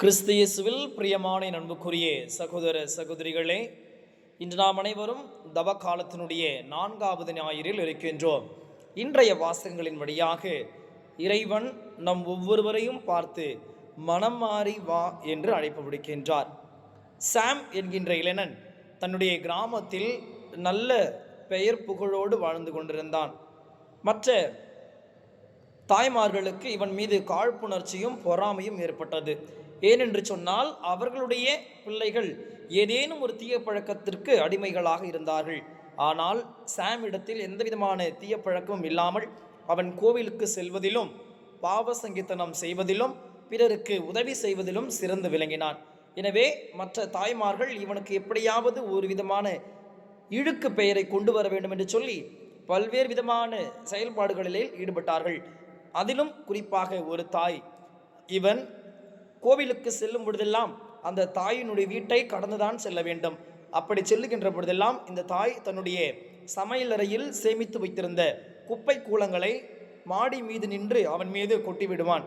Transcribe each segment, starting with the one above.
கிறிஸ்து இயேசுவில் பிரியமான நண்புக்குரிய சகோதர சகோதரிகளே இன்று நாம் அனைவரும் தவ காலத்தினுடைய நான்காவது ஞாயிறில் இருக்கின்றோம். இன்றைய வாசகங்களின் வழியாக இறைவன் நம் ஒவ்வொருவரையும் பார்த்து மனம் மாறி வா என்று அழைப்பு விடுக்கின்றார். சாம் என்கின்ற இளைஞன் தன்னுடைய கிராமத்தில் நல்ல பெயர் புகழோடு வாழ்ந்து கொண்டிருந்தான். மற்ற தாய்மார்களுக்கு இவன் மீது காழ்ப்புணர்ச்சியும் பொறாமையும் ஏற்பட்டது. ஏனென்று சொன்னால் அவர்களுடைய பிள்ளைகள் ஏதேனும் ஒரு தீய பழக்கத்திற்கு அடிமைகளாக இருந்தார்கள். ஆனால் சாம் இடத்தில் எந்த விதமான தீய பழக்கமும் இல்லாமல் அவன் கோவிலுக்கு செல்வதிலும் பாவ சங்கீதனம் செய்வதிலும் பிறருக்கு உதவி செய்வதிலும் சிறந்து விளங்கினான். எனவே மற்ற தாய்மார்கள் இவனுக்கு எப்படியாவது ஒரு விதமான இழுக்கு பெயரை கொண்டு வர வேண்டும் என்று சொல்லி பல்வேறு விதமான செயல்பாடுகளிலே ஈடுபட்டார்கள். அதிலும் குறிப்பாக ஒரு தாய். இவன் கோவிலுக்கு செல்லும் பொழுதெல்லாம் அந்த தாயினுடைய வீட்டை கடந்துதான் செல்ல வேண்டும். அப்படி செல்லுகின்ற பொழுதெல்லாம் இந்த தாய் தன்னுடைய சமையலறையில் சேமித்து வைத்திருந்த குப்பை கூலங்களை மாடி மீது நின்று அவன் மீது கொட்டி விடுவான்.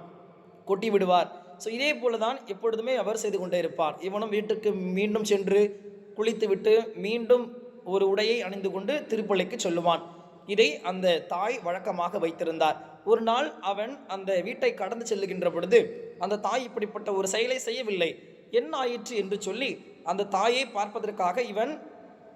கொட்டி விடுவார். ஸோ இதே போல தான் எப்பொழுதுமே அவர் செய்து கொண்டே இருப்பார். இவனும் வீட்டுக்கு மீண்டும் சென்று குளித்துவிட்டு மீண்டும் ஒரு உடையை அணிந்து கொண்டு திருப்பள்ளிக்கு சொல்லுவான். இதை அந்த தாய் வழக்கமாக வைத்திருந்தார். ஒரு நாள் அவன் அந்த வீட்டை கடந்து செல்லுகின்ற பொழுது அந்த தாய் இப்படிப்பட்ட ஒரு செயலை செய்யவில்லை. என்ன ஆயிற்று? என்று சொல்லி அந்த தாயை பார்ப்பதற்காக இவன்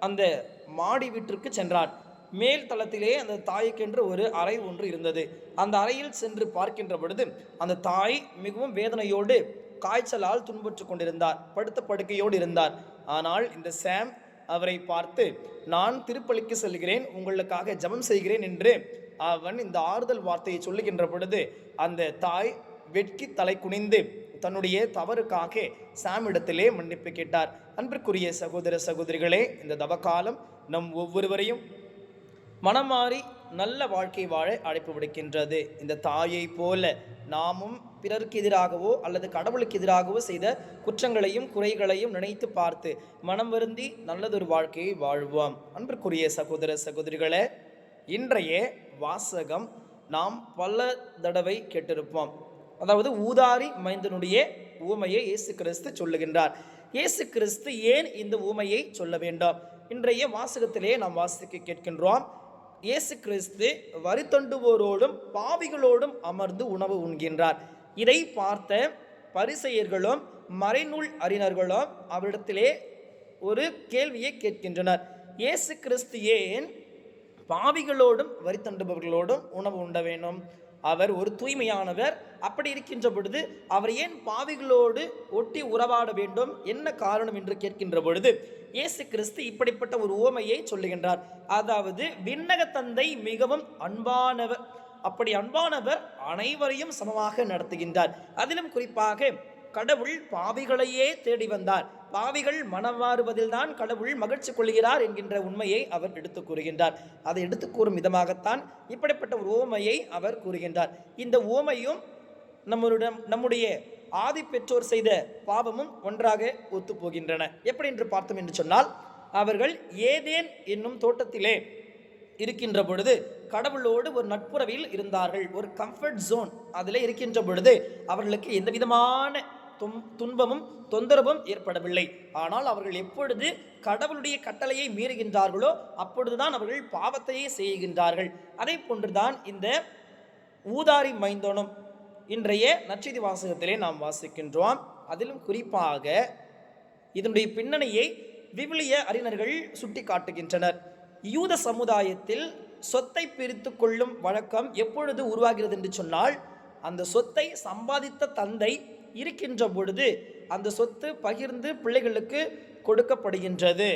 அந்த மாடி வீட்டிற்கு சென்றான். மேல் தளத்திலே அந்த தாய்க்கென்று ஒரு அறை ஒன்று இருந்தது. அந்த அறையில் சென்று பார்க்கின்ற பொழுது அந்த தாய் மிகவும் வேதனையோடு காய்ச்சலால் துன்புற்று கொண்டிருந்தார். படுத்த படுக்கையோடு இருந்தார். ஆனால் இந்த சாம் அவரை பார்த்து நான் திருப்பலிக்கு செல்கிறேன். உங்களுக்காக ஜெபம் செய்கிறேன் என்று அவன் இந்த ஆறுதல் வார்த்தையை சொல்லுகின்ற பொழுது அந்த தாய் வெட்கி தலை குனிந்து தன்னுடைய தவறுக்காக சாமிடத்திலே மன்னிப்பு கேட்டார். அன்பிற்குரிய சகோதர சகோதரிகளே இந்த தவக்காலம் நம் ஒவ்வொருவரையும் மனம் மாறி நல்ல வாழ்க்கை வாழ அழைப்பு விடுக்கின்றது. இந்த தாயை போல நாமும் பிறருக்கு எதிராகவோ அல்லது கடவுளுக்கு எதிராகவோ செய்த குற்றங்களையும் குறைகளையும் நினைத்து பார்த்து மனம் வருந்தி நல்லதொரு வாழ்க்கையை வாழ்வோம். அன்பிற்குரிய சகோதர சகோதரிகளே இன்றைய வாசகம் நாம் பல தடவை கேட்டிருப்போம். அதாவது ஊதாரி மைந்தனுடைய ஊமையை இயேசு கிறிஸ்து சொல்லுகின்றார். இயேசு கிறிஸ்து ஏன் இந்த ஊமையை சொல்ல வேண்டும்? இன்றைய வாசகத்திலே நாம் வாசிக்க கேட்கின்றோம். இயேசு கிறிஸ்து வரித்தண்டுவோரோடும் பாவிகளோடும் அமர்ந்து உணவு உண்கின்றார். இதை பார்த்த பரிசெயர்களும் மறைநூல் அறிஞர்களும் அவரிடத்திலே ஒரு கேள்வியை கேட்கின்றனர். இயேசு கிறிஸ்து ஏன் பாவிகளோடும் வரி தண்டுபவர்களோடும் உணவு உண்ட வேணும் அவர் ஒரு தூய்மையானவர். அப்படி இருக்கின்ற பொழுது அவர் ஏன் பாவிகளோடு ஒட்டி உறவாட வேண்டும்? என்ன காரணம் என்று கேட்கின்ற பொழுது இயேசு கிறிஸ்து இப்படிப்பட்ட ஒரு ஓமையை சொல்லுகின்றார். அதாவது விண்ணக தந்தை மிகவும் அன்பானவர். அப்படி அன்பானவர் அனைவரையும் சமமாக நடத்துகின்றார். அதிலும் குறிப்பாக கடவுள் பாவிகளையே தேடி வந்தார். பாவிகள் மனம் மாறுவதில்தான் கடவுள் மகிழ்ச்சி கொள்கிறார் என்கின்ற உண்மையை அவர் எடுத்து கூறுகின்றார். அதை எடுத்து கூறும் விதமாகத்தான் இப்படிப்பட்ட ஒரு ஓமையை அவர் கூறுகின்றார். இந்த ஓமையும் நம்மளுடம் நம்முடைய ஆதி பெற்றோர் செய்த பாவமும் ஒன்றாக ஒத்துப்போகின்றன எப்படி என்று பார்த்தோம் என்று சொன்னால் அவர்கள் ஏதேன் என்னும் தோட்டத்திலே இருக்கின்ற பொழுது கடவுளோடு ஒரு நட்புறவில் இருந்தார்கள். ஒரு கம்ஃபர்ட் ஜோன் அதில் இருக்கின்ற பொழுது அவர்களுக்கு எந்த விதமான துன்பமும் தொந்தரவும் ஏற்படவில்லை. ஆனால் அவர்கள் எப்பொழுது கடவுளுடைய கட்டளையை மீறுகின்றார்களோ அப்பொழுதுதான் அவர்கள் பாவத்தையே செய்கின்றார்கள். அதே போன்றுதான் இந்த ஊதாரி மைந்தோனும் இன்றைய நற்செய்தி வாசகத்திலே நாம் வாசிக்கின்றோம். அதிலும் குறிப்பாக இதனுடைய பின்னணியை விவிலிய அறிஞர்கள் சுட்டி காட்டுகின்றனர் யூத சமுதாயத்தில் சொத்தை பிரித்து கொள்ளும் வழக்கம் எப்பொழுது உருவாகிறது என்று சொன்னால் அந்த சொத்தை சம்பாதித்த தந்தை இருக்கின்ற பொழுது அந்த சொத்து பகிர்ந்து பிள்ளைகளுக்கு கொடுக்கப்படுகின்றது.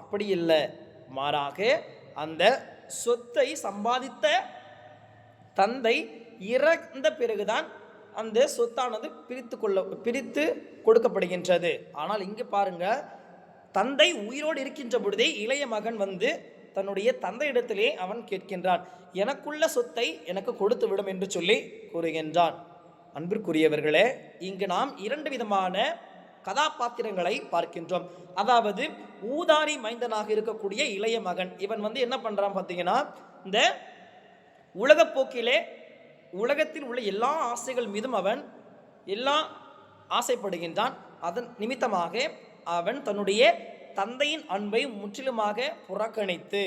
அப்படி இல்லை. மாறாக அந்த சொத்தை சம்பாதித்த தந்தை இறந்த பிறகுதான் அந்த சொத்தானது பிரித்து கொள்ள பிரித்து கொடுக்கப்படுகின்றது. ஆனால் இங்கே பாருங்க தந்தை உயிரோடு இருக்கின்ற பொழுதே இளைய மகன் வந்து தன்னுடைய தந்தையிடத்திலே அவன் கேட்கின்றான் எனக்குள்ள சொத்தை எனக்கு கொடுத்து விடும் என்று சொல்லி கூறுகின்றான். அன்பிற்குரியவர்களே இங்கு நாம் இரண்டு விதமான கதாபாத்திரங்களை பார்க்கின்றோம். அதாவது ஊதாரி மைந்தனாக இருக்கக்கூடிய இளைய மகன். இவன் வந்து என்ன பண்றான் பார்த்தீங்கன்னா இந்த உலகப்போக்கிலே உலகத்தில் உள்ள எல்லா ஆசைகள் மீதும் அவன் எல்லா ஆசைப்படுகின்றான். அதன் நிமித்தமாக அவன் தன்னுடைய தந்தையின் அன்பை முற்றிலுமாக புறக்கணித்து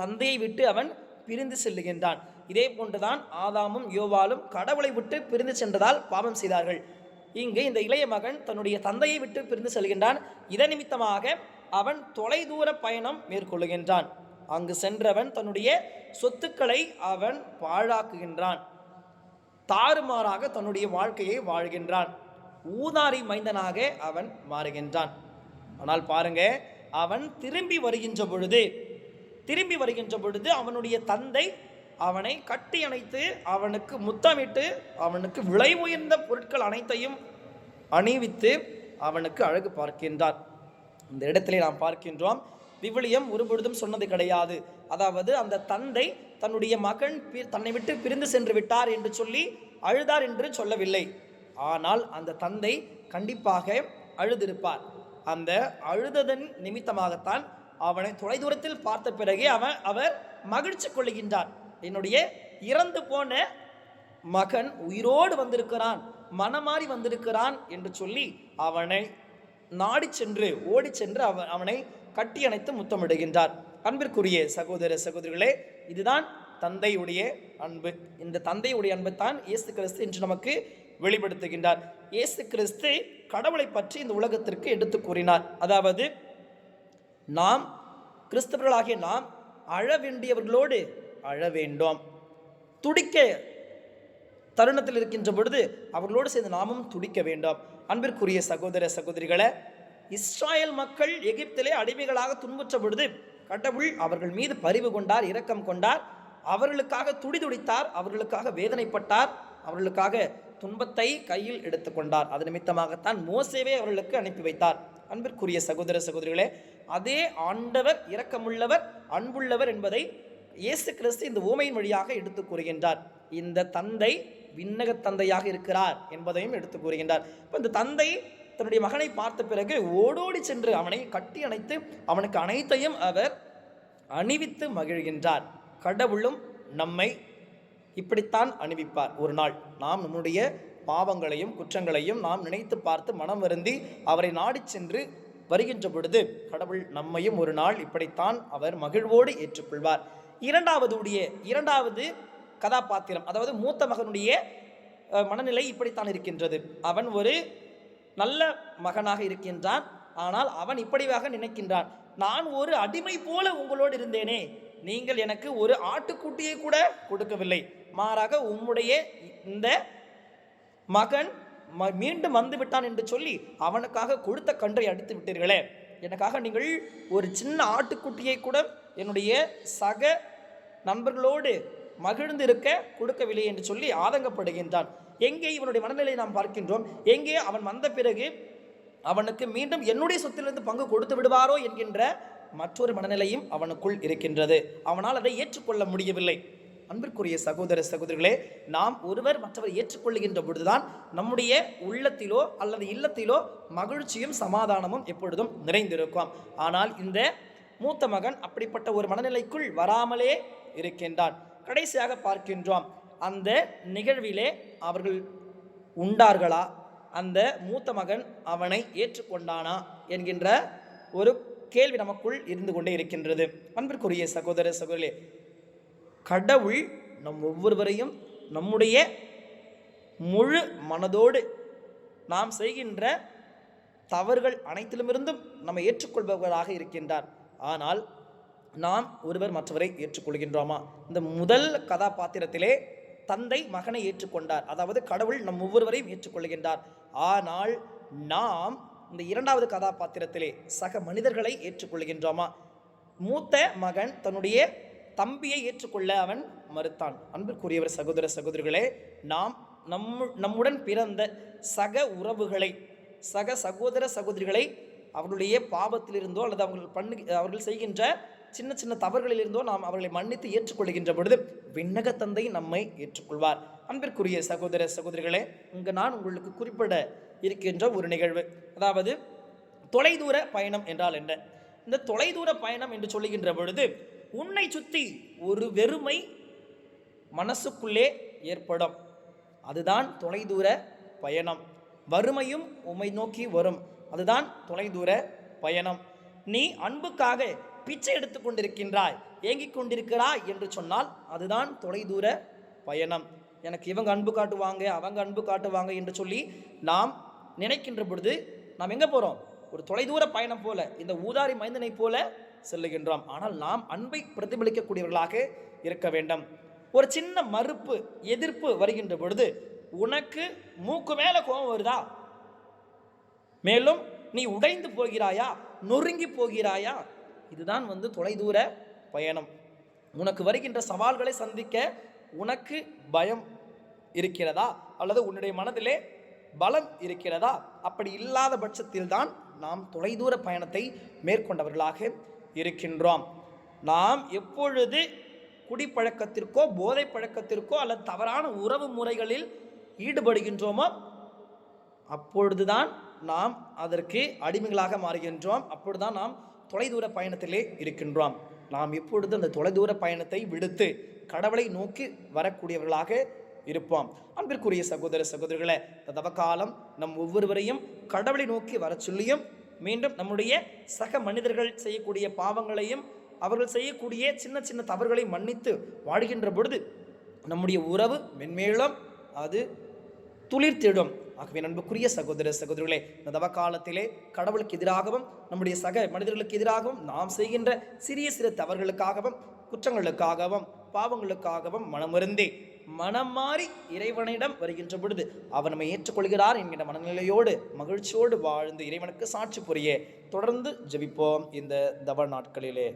தந்தையை விட்டு அவன் பிரிந்து செல்லுகின்றான். இதே போன்றுதான் ஆதாமும் யோவாலும் கடவுளை விட்டு பிரிந்து சென்றதால் பாவம் செய்தார்கள். இங்கு இந்த இளைய மகன் தன்னுடைய தந்தையை விட்டு பிரிந்து செல்கின்றான். இதன் நிமித்தமாக அவன் தொலைதூர பயணம் மேற்கொள்ளுகின்றான். அங்கு சென்றவன் தன்னுடைய சொத்துக்களை அவன் பாழாக்குகின்றான். தாறுமாறாக தன்னுடைய வாழ்க்கையை வாழ்கின்றான். ஊதாரி மைந்தனாக அவன் மாறுகின்றான். ஆனால் பாருங்க அவன் திரும்பி வருகின்ற பொழுது திரும்பி வருகின்ற பொழுது அவனுடைய தந்தை அவனை கட்டி அணைத்து அவனுக்கு முத்தமிட்டு அவனுக்கு விலை உயர்ந்த பொருட்கள் அனைத்தையும் அணிவித்து அவனுக்கு அழகு பார்க்கின்றார். இந்த இடத்திலே நாம் பார்க்கின்றோம் விவிலியம் ஒருபொழுதும் சொன்னது கிடையாது. அதாவது அந்த தந்தை தன்னுடைய மகன் பி- தன்னை விட்டு பிரிந்து சென்று விட்டார் என்று சொல்லி அழுதார் என்று சொல்லவில்லை. ஆனால் அந்த தந்தை கண்டிப்பாக அழுதிருப்பார். அந்த அழுததன் நிமித்தமாகத்தான் அவனை தொலைதூரத்தில் பார்த்த பிறகே அவன் அவர் மகிழ்ச்சி கொள்ளுகின்றார். என்னுடைய இறந்து போன மகன் உயிரோடு வந்திருக்கிறான் மனமாறி வந்திருக்கிறான் என்று சொல்லி அவனை நாடி சென்று ஓடி சென்று அவன் அவனை கட்டி அணைத்து முத்தமிடுகின்றார். அன்பிற்குரிய சகோதர சகோதரிகளே இதுதான் தந்தையுடைய அன்பு. இந்த தந்தையுடைய அன்பைத்தான் இயேசு கிறிஸ்து என்று நமக்கு வெளிப்படுத்துகின்றார். இயேசு கிறிஸ்து கடவுளை பற்றி இந்த உலகத்திற்கு எடுத்து கூறினார். அதாவது நாம் கிறிஸ்தவர்களாகிய நாம் அழ வேண்டியவர்களோடு அழ வேண்டும் துடிக்க தருணத்தில் இருக்கின்ற பொழுது அவர்களோடு சேர்ந்து நாமும் துடிக்க வேண்டும். அன்பிற்குரிய சகோதர சகோதரிகளை இஸ்ராயல் மக்கள் எகிப்திலே அடிமைகளாக துன்புற்ற பொழுது கடவுள் அவர்கள் மீது பரிவு கொண்டார் இரக்கம் கொண்டார். அவர்களுக்காக துடிதுடித்தார் அவர்களுக்காக வேதனைப்பட்டார் அவர்களுக்காக துன்பத்தை கையில் எடுத்துக்கொண்டார் அது நிமித்தமாகத்தான் மோசேவே அவர்களுக்கு அனுப்பி வைத்தார். அன்பிற்குரிய சகோதர சகோதரிகளே அதே ஆண்டவர் இரக்கமுள்ளவர் அன்புள்ளவர் என்பதை இயேசு கிறிஸ்து இந்த ஊமையின் வழியாக எடுத்து கூறுகின்றார். இந்த தந்தை விண்ணக தந்தையாக இருக்கிறார் என்பதையும் எடுத்து கூறுகின்றார். இப்போ இந்த தந்தை தன்னுடைய மகனை பார்த்த பிறகு ஓடோடி சென்று அவனை கட்டி அணைத்து அவனுக்கு அனைத்தையும் அவர் அணிவித்து மகிழ்கின்றார். கடவுளும் நம்மை இப்படித்தான் அணிவிப்பார். ஒரு நாள் நாம் நம்முடைய பாவங்களையும் குற்றங்களையும் நாம் நினைத்து பார்த்து மனம் வருந்தி அவரை நாடி சென்று வருகின்ற பொழுது கடவுள் நம்மையும் ஒரு நாள் இப்படித்தான் அவர் மகிழ்வோடு ஏற்றுக்கொள்வார். இரண்டாவது உடைய இரண்டாவது கதாபாத்திரம் அதாவது மூத்த மகனுடைய மனநிலை இப்படித்தான் இருக்கின்றது. அவன் ஒரு நல்ல மகனாக இருக்கின்றான். ஆனால் அவன் இப்படியாக நினைக்கின்றான். நான் ஒரு அடிமை போல உங்களோடு இருந்தேனே. நீங்கள் எனக்கு ஒரு ஆட்டுக்குட்டியை கூட கொடுக்கவில்லை. மாறாக உம்முடைய இந்த மகன் ம- மீண்டும் வந்து விட்டான் என்று சொல்லி அவனுக்காக கொடுத்த கன்றை அடித்து விட்டீர்களே. எனக்காக நீங்கள் ஒரு சின்ன ஆட்டுக்குட்டியை கூட என்னுடைய சக நண்பர்களோடு மகிழ்ந்து இருக்க கொடுக்கவில்லை என்று சொல்லி ஆதங்கப்படுகின்றான். எங்கே இவனுடைய மனநிலையை நாம் பார்க்கின்றோம்? எங்கே அவன் வந்த பிறகு அவனுக்கு மீண்டும் என்னுடைய சொத்திலிருந்து பங்கு கொடுத்து விடுவாரோ என்கின்ற மற்றொரு மனநிலையும் அவனுக்குள் இருக்கின்றது. அவனால் அதை ஏற்றுக்கொள்ள முடியவில்லை. அன்பிற்குரிய சகோதர சகோதரிகளே நாம் ஒருவர் மற்றவர் ஏற்றுக்கொள்ளுகின்ற பொழுதுதான் நம்முடைய உள்ளத்திலோ அல்லது இல்லத்திலோ மகிழ்ச்சியும் சமாதானமும் எப்பொழுதும் நிறைந்திருக்கும். ஆனால் இந்த மூத்த மகன் அப்படிப்பட்ட ஒரு மனநிலைக்குள் வராமலே இருக்கின்றான். கடைசியாக பார்க்கின்றோம் அந்த நிகழ்விலே அவர்கள் உண்டார்களா? அந்த மூத்த மகன் அவனை ஏற்றுக்கொண்டானா? என்கின்ற ஒரு கேள்வி நமக்குள் இருந்து கொண்டே இருக்கின்றது. அன்பிற்குரிய சகோதர சகோதரிகளே கடவுள் நம் ஒவ்வொருவரையும் நம்முடைய முழு மனதோடு நாம் செய்கின்ற தவறுகள் அனைத்திலுமிருந்தும் நம்ம ஏற்றுக்கொள்பவராக இருக்கின்றார். ஆனால் நாம் ஒருவர் மற்றவரை ஏற்றுக்கொள்கின்றோமா? இந்த முதல் கதாபாத்திரத்திலே தந்தை மகனை ஏற்றுக்கொண்டார். அதாவது கடவுள் நம் ஒவ்வொருவரையும் ஏற்றுக்கொள்கின்றார். ஆனால் நாம் இந்த இரண்டாவது கதாபாத்திரத்திலே சக மனிதர்களை ஏற்றுக்கொள்கின்றோமா? மூத்த மகன் தன்னுடைய தம்பியை ஏற்றுக்கொள்ள அவன் மறுத்தான். அன்பிற்குரியவர் சகோதர சகோதரிகளே நாம் நம் நம்முடன் பிறந்த சக உறவுகளை சக சகோதர சகோதரிகளை அவர்களுடைய பாவத்திலிருந்தோ அல்லது அவர்கள் பண்ணு அவர்கள் செய்கின்ற சின்ன சின்ன தவறுகளிலிருந்தோ நாம் அவர்களை மன்னித்து ஏற்றுக்கொள்கின்ற பொழுது விண்ணக தந்தை நம்மை ஏற்றுக்கொள்வார். அன்பிற்குரிய சகோதர சகோதரிகளே இங்கு நான் உங்களுக்கு குறிப்பிட இருக்கின்ற ஒரு நிகழ்வு. அதாவது தொலைதூர பயணம் என்றால் என்ன? இந்த தொலைதூர பயணம் என்று சொல்லுகின்ற பொழுது உன்னை சுற்றி ஒரு வெறுமை மனசுக்குள்ளே ஏற்படும். அதுதான் தொலைதூர பயணம். வறுமையும் உம்மை நோக்கி வரும். அதுதான் தொலைதூர பயணம். நீ அன்புக்காக பிச்சை எடுத்து கொண்டிருக்கின்றாய். ஏங்கிக் கொண்டிருக்கிறாய் என்று சொன்னால் அதுதான் தொலைதூர பயணம். எனக்கு இவங்க அன்பு காட்டுவாங்க அவங்க அன்பு காட்டுவாங்க என்று சொல்லி நாம் நினைக்கின்ற பொழுது நாம் எங்கே போகிறோம் ஒரு தொலைதூர பயணம் போல இந்த ஊதாரி மைந்தனை போல செல்லுகின்றோம். ஆனால் நாம் அன்பை பிரதிபலிக்கக்கூடியவர்களாக இருக்க வேண்டும். ஒரு சின்ன மறுப்பு எதிர்ப்பு வருகின்ற பொழுது உனக்கு மூக்கு மேலே கோபம் வருதா? மேலும் நீ உடைந்து போகிறாயா? நொறுங்கி போகிறாயா? இதுதான் வந்து தொலைதூர பயணம். உனக்கு வருகின்ற சவால்களை சந்திக்க உனக்கு பயம் இருக்கிறதா? அல்லது உன்னுடைய மனதிலே பலம் இருக்கிறதா? அப்படி இல்லாத பட்சத்தில் தான் நாம் தொலைதூர பயணத்தை மேற்கொண்டவர்களாக இருக்கின்றோம். நாம் எப்பொழுது குடிப்பழக்கத்திற்கோ போதை பழக்கத்திற்கோ அல்லது தவறான உறவு முறைகளில் ஈடுபடுகின்றோமோ அப்பொழுதுதான் நாம் அதற்கு அடிமைகளாக மாறுகின்றோம். அப்பொழுதுதான் நாம் தொலைதூர பயணத்திலே இருக்கின்றோம். நாம் எப்பொழுது அந்த தொலைதூர பயணத்தை விடுத்து கடவுளை நோக்கி வரக்கூடியவர்களாக இருப்போம். அன்பிற்குரிய சகோதர சகோதரிகளே இந்த தவக்காலம் நம் ஒவ்வொருவரையும் கடவுளை நோக்கி வர சொல்லியும் மீண்டும் நம்முடைய சக மனிதர்கள் செய்யக்கூடிய பாவங்களையும் அவர்கள் செய்யக்கூடிய சின்ன சின்ன தவறுகளை மன்னித்து வாழ்கின்ற பொழுது நம்முடைய உறவு மென்மேலும் அது துளிர்த்திடும். ஆகவே நண்புக்குரிய சகோதர சகோதரிகளே இந்த தவ காலத்திலே கடவுளுக்கு எதிராகவும் நம்முடைய சக மனிதர்களுக்கு எதிராகவும் நாம் செய்கின்ற சிறிய சிறு தவறுகளுக்காகவும் குற்றங்களுக்காகவும் பாவங்களுக்காகவும் மனமிருந்தே மனம் மாறி இறைவனிடம் வருகின்ற பொழுது அவர் நம்மை ஏற்றுக்கொள்கிறார் என்கிற மனநிலையோடு மகிழ்ச்சியோடு வாழ்ந்து இறைவனுக்கு சாட்சி புரிய தொடர்ந்து ஜெபிப்போம் இந்த தவ நாட்களிலே.